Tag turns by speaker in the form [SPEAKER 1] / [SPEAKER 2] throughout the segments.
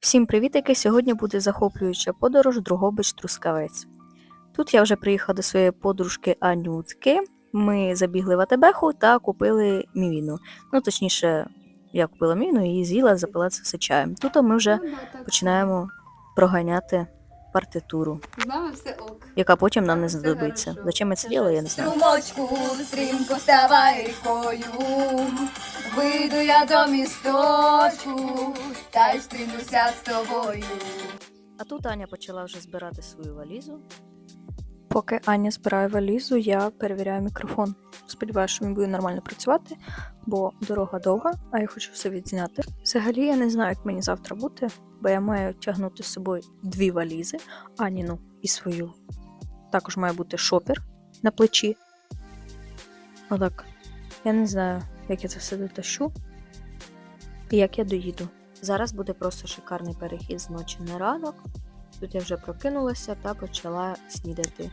[SPEAKER 1] Всім привітики! Сьогодні буде захоплююча подорож Другобич Трускавець. Тут я вже приїхала до своєї подружки Анютки. Ми забігли в Атебеху та купили мівіну. Ну, точніше, я купила мівіну і з'їла, запила це все чаєм. Тут ми вже
[SPEAKER 2] Ну,
[SPEAKER 1] починаємо проганяти партитуру,
[SPEAKER 2] З нами все ок.
[SPEAKER 1] яка потім нам не знадобиться. Зачем ми це діло? я не знаю.
[SPEAKER 3] Струмочку, стрімко ставай рікою, вийду я до місточку, та й стрінуся з тобою.
[SPEAKER 1] А тут Аня почала вже збирати свою валізу. Поки Аня збирає валізу, я перевіряю мікрофон. Сподіваюся, що він буде нормально працювати, бо дорога довга, а я хочу все відзняти. Взагалі я не знаю, як мені завтра бути, бо я маю тягнути з собою дві валізи, Аніну і свою. Також має бути шопер на плечі. Отак. Я не знаю, як я це все дотащу і як я доїду. Зараз буде просто шикарний перехід з ночі на ранок. Тут я вже прокинулася та почала снідати.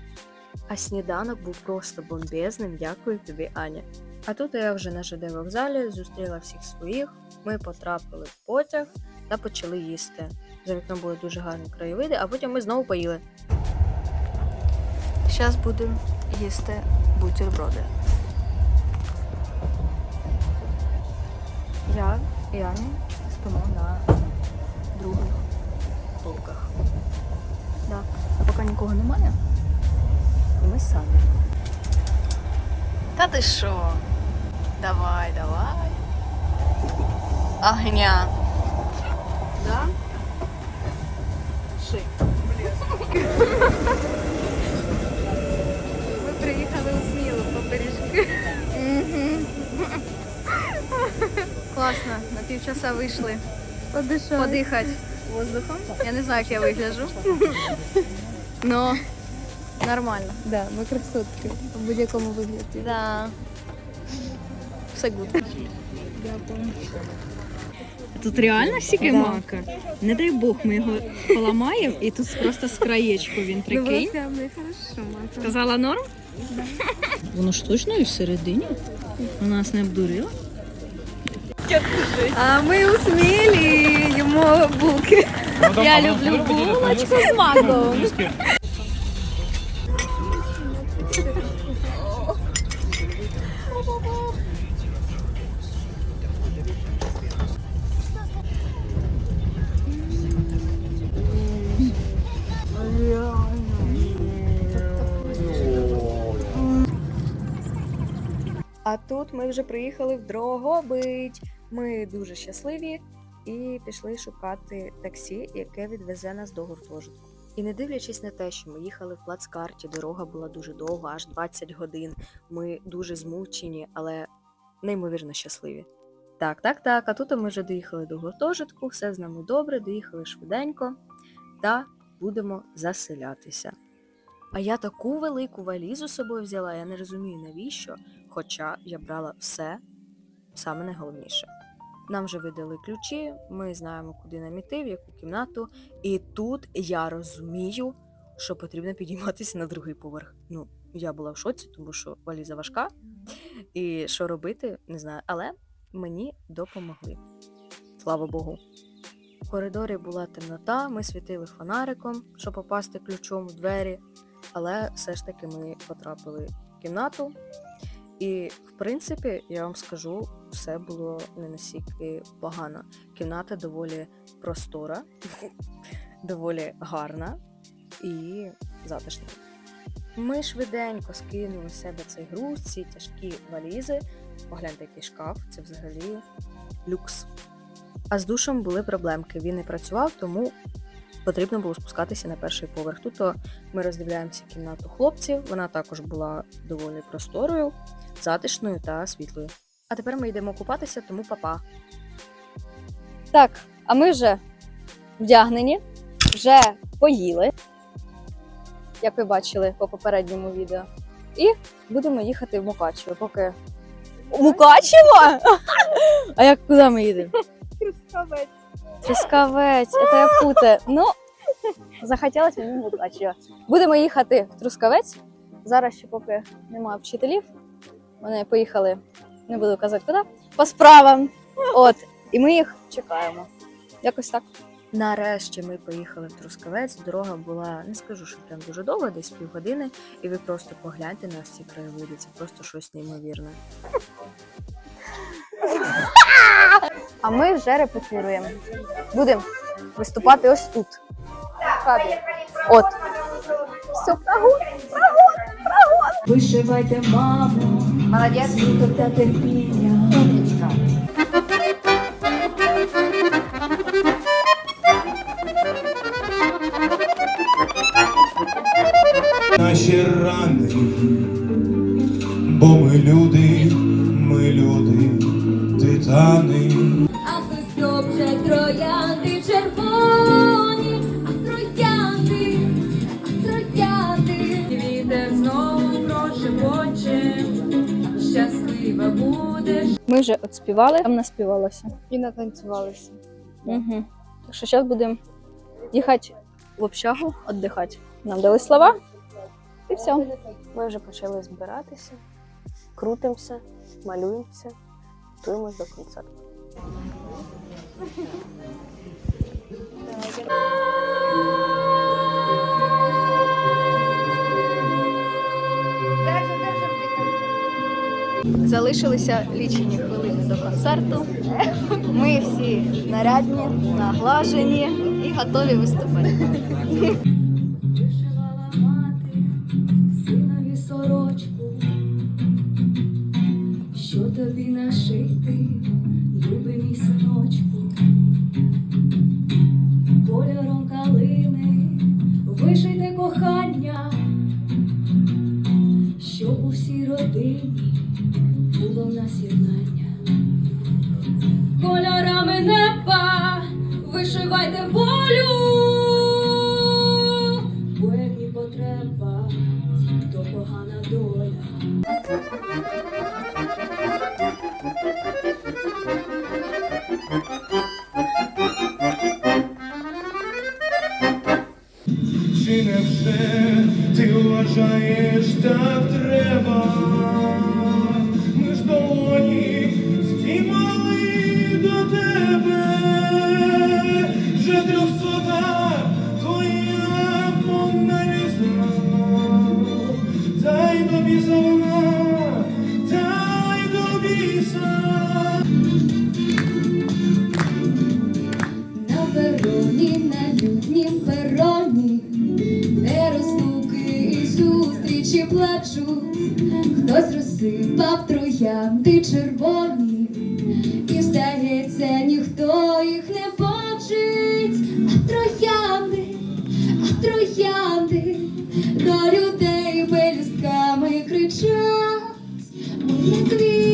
[SPEAKER 1] А сніданок був просто бомбезним, дякую тобі, Аня. А тут я вже на ЖД вокзалі зустріла всіх своїх, ми потрапили в потяг та почали їсти. За вікном були дуже гарні краєвиди, а потім ми знову поїли. Зараз будемо їсти бутерброди. Я і Аня спимо на других. Да. А поки нікого немає, і ми самі. Та ти що? Давай, давай. Огня.
[SPEAKER 2] Да?
[SPEAKER 1] Шик.
[SPEAKER 2] Ми приїхали у Смілу по пиріжки.
[SPEAKER 1] Класно, на півчаса вийшли подихати воздухом. Я не знаю, як я вигляджу. Но нормально.
[SPEAKER 2] Да, ми красотки. В будь-якому вигляді.
[SPEAKER 1] Да. Все гуд.
[SPEAKER 2] Дякую.
[SPEAKER 4] Тут реально
[SPEAKER 2] Да.
[SPEAKER 4] мака. Не дай Бог, ми його поламаємо, і тут просто з краєчку він
[SPEAKER 2] Ну,
[SPEAKER 4] прикинь. Сказала норм? Воно ж точно і всередині. Вона нас не обдурила.
[SPEAKER 2] А ми у Смілі їмо булки.
[SPEAKER 5] Я люблю булочку з маком.
[SPEAKER 1] А тут ми вже приїхали в Дрогобич. Ми дуже щасливі і пішли шукати таксі, яке відвезе нас до гуртожитку. І не дивлячись на те, що ми їхали в плацкарті, дорога була дуже довга, аж 20 годин. Ми дуже змучені, але неймовірно щасливі. Так, так, так. А тут ми вже доїхали до гуртожитку, все з нами добре, доїхали швиденько та будемо заселятися. А я таку велику валізу з собою взяла, я не розумію навіщо, хоча я брала все саме найголовніше. Нам вже видали ключі, ми знаємо, куди нам іти, в яку кімнату. І тут я розумію, що потрібно підійматися на другий поверх. Ну, я була в шоці, тому що валіза важка. І що робити, не знаю. Але мені допомогли. Слава Богу. В коридорі була темнота, ми світили фонариком, щоб попасти ключом в двері, але все ж таки ми потрапили в кімнату. І, в принципі, я вам скажу, все було не настільки погано. Кімната доволі простора, доволі гарна і затишна. Ми швиденько скинули з себе цей груз, ці тяжкі валізи. Погляньте, який шкаф, це взагалі люкс. А з душем були проблемки. Він не працював, тому потрібно було спускатися на перший поверх. Тут ми роздивляємося кімнату хлопців. Вона також була доволі просторою, затишною та світлою. А тепер ми йдемо купатися, тому папа.
[SPEAKER 6] Так, а ми вже вдягнені, вже поїли, як ви бачили по попередньому відео. І будемо їхати в Мукачево, поки. Мукачево? А як куди ми їдемо?
[SPEAKER 2] Трускавець.
[SPEAKER 6] Трускавець, це я путаю. Ну, захотілося мені Мукачево. Будемо їхати в Трускавець. Зараз ще поки немає вчителів. Вони поїхали, не буду казати куди, по справам. От, і ми їх чекаємо. Якось так.
[SPEAKER 1] Нарешті ми поїхали в Трускавець. Дорога була, не скажу, що прям дуже довга, десь півгодини, і ви просто погляньте на ці краєвиди. Це просто щось неймовірне.
[SPEAKER 6] А ми вже репетируємо. Будемо виступати ось тут. От. Все, прогул.
[SPEAKER 3] Вишивайте, мамо,
[SPEAKER 6] Молодець.
[SPEAKER 3] смуток та терпіння.
[SPEAKER 6] Умничка.
[SPEAKER 7] Ми
[SPEAKER 6] вже отспівали, там наспівалося.
[SPEAKER 1] І натанцювалися.
[SPEAKER 6] Угу. Так що зараз будемо їхати в общагу, віддихати. Нам дали слова. І все.
[SPEAKER 8] Ми вже почали збиратися, крутимося, малюємося, готуємось до концерту.
[SPEAKER 6] Залишилися лічені хвилини до концерту. Ми всі нарядні, наглажені і готові виступати.
[SPEAKER 3] Вишивала мати синові сорочку, що тобі нашити, любий мій кольором калини, вишите кохання, щоб у всій родині どこ花どうや。Зустрічі плачу, хтось розсипав троянди червоні, і здається, ніхто їх не бачить, а троянди, а троянди до людей пелюстками кричать, моє квіти,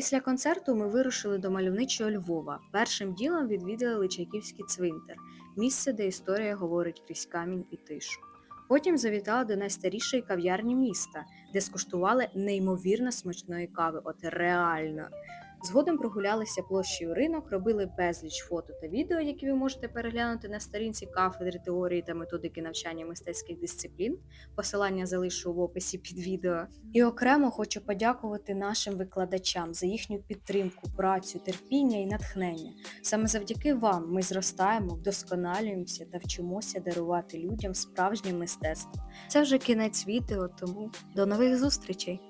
[SPEAKER 1] Після концерту ми вирушили до мальовничого Львова. Першим ділом відвідали Личаківський цвинтар, місце, де історія говорить крізь камінь і тишу. Потім завітали до найстарішої кав'ярні міста, де скуштували неймовірно смачної кави. От реально. Згодом прогулялися площею ринок, робили безліч фото та відео, які ви можете переглянути на сторінці кафедри теорії та методики навчання мистецьких дисциплін. Посилання залишу в описі під відео. І окремо хочу подякувати нашим викладачам за їхню підтримку, працю, терпіння і натхнення. Саме завдяки вам ми зростаємо, вдосконалюємося та вчимося дарувати людям справжнє мистецтво. Це вже кінець відео, тому до нових зустрічей!